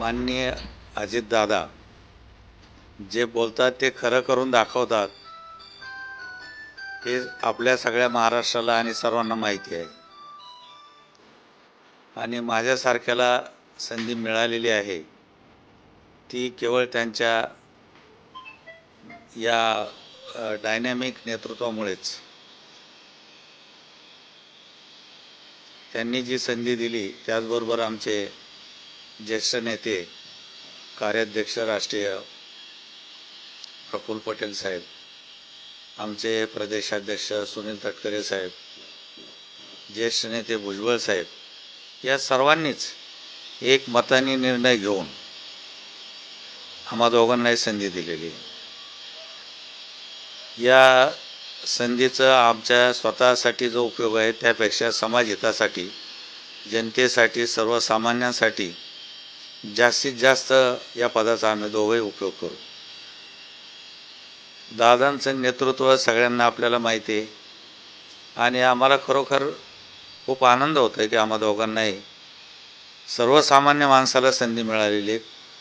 माननीय अजितदादा जे बोलतात ते खरं करून दाखवतात हे आपल्या सगळ्या महाराष्ट्राला आणि सर्वांना माहिती आहे. आणि माझ्यासारख्याला संधी मिळालेली आहे. ती केवळ त्यांच्या या डायनॅमिक नेतृत्वामुळेच. त्यांनी जी संधी दिली त्याचबरोबर आमचे ज्येष्ठ नेते कार्याध्यक्ष राष्ट्रीय प्रफुल्ल पटेल साहेब आमचे प्रदेशाध्यक्ष सुनील तटकरे साहेब ज्येष्ठ नेते भुजबळ साहेब या सर्वांनीच एक मताने निर्णय घेऊन आम्हा दोघांनाही संधी दिलेली या संधीचा आमच्या स्वतःसाठी जो उपयोग आहे त्यापेक्षा समाजहितासाठी जनतेसाठी सर्वसामान्यांसाठी जास्तीत जास्त या पदाचा आम्ही दोघंही उपयोग करू. दादांचं नेतृत्व सगळ्यांना आपल्याला माहिती आहे. आणि आम्हाला खरोखर खूप आनंद होतो आहे की आम्हा दोघांनाही सर्वसामान्य माणसाला संधी मिळालेली आहे.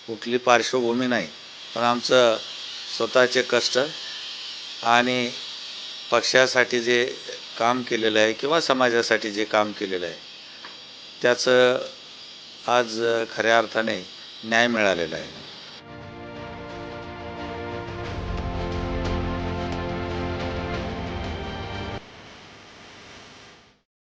कुठली पार्श्वभूमी नाही. पण आमचं स्वतःचे कष्ट आणि पक्षासाठी जे काम केलेलं आहे किंवा समाजासाठी जे काम केलेलं आहे त्याचं आज खऱ्या अर्थाने न्याय मिळालेला आहे.